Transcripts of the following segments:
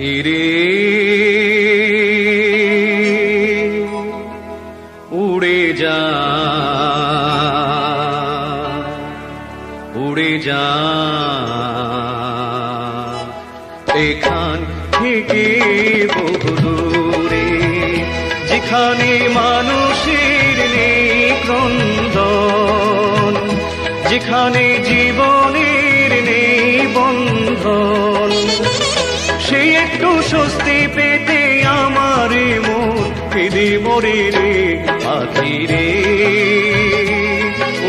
ধীরে উড়ে যা। উড়ে যা। এখান থেকে বহু দূরে, যেখানে মানুষের নেই যেখানে জীবনের নেই বন্ধন একটু স্বস্তি পেতে আমার মন মরে রে পাখি রে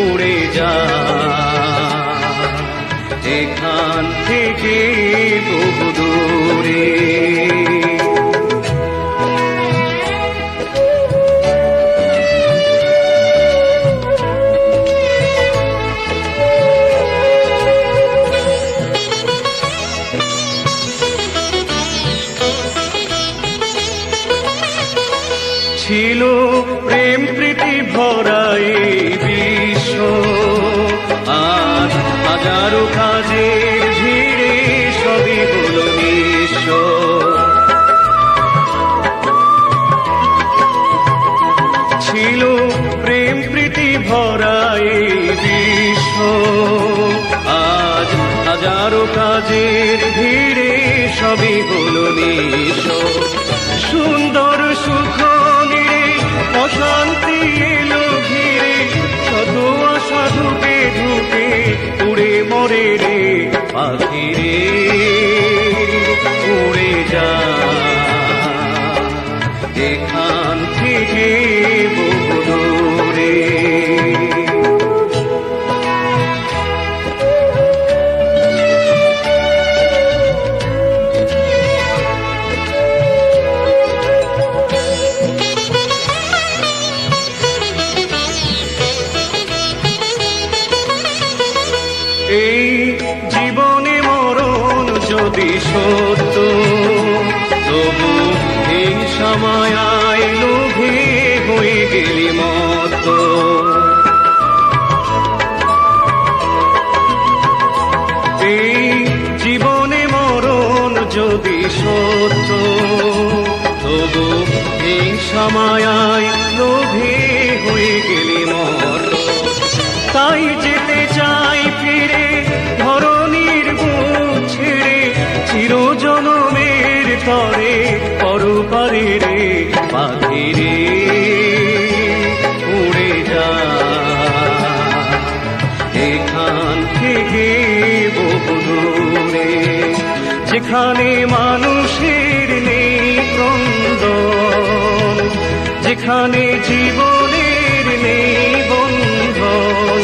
উড়ে যা। এখান থেকে বহু দূরে ছিল প্রেম প্রীতি ভরা এই বিশ্ব। আজ হাজারো কাজের ভিড়ে সবই হলো নিঃস্ব। ছিল প্রেম প্রীতি ভরা এই বিশ্ব। আজ হাজারো কাজের ভিড়ে সবই হলো নিঃস্ব। মরে রে পাখি রে উড়ে যা। এখান থেকে এই জীবনে মরণ যদি সত্য, তবু হিংসা মায়ায় লোভে হয়ে গেলি মত এই জীবনে মরণ যদি সত্য, তবু হিংসা মায়ায় লোভে হয়ে গেলি মত তাই যেতে তরে পরপারে রে পাখি রে, উড়ে যা। এখান থেকে বহু দূরে যেখানে মানুষের নেই ক্রন্দন, যেখানে জীবনের নেই বন্ধন,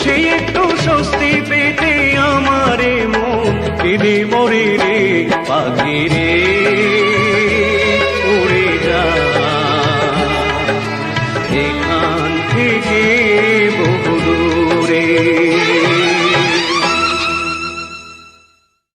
সেই একটু স্বস্তি পেতে আমারে মন কেঁদে মরে রে পাখি রে উড়ে যা। এখান থেকে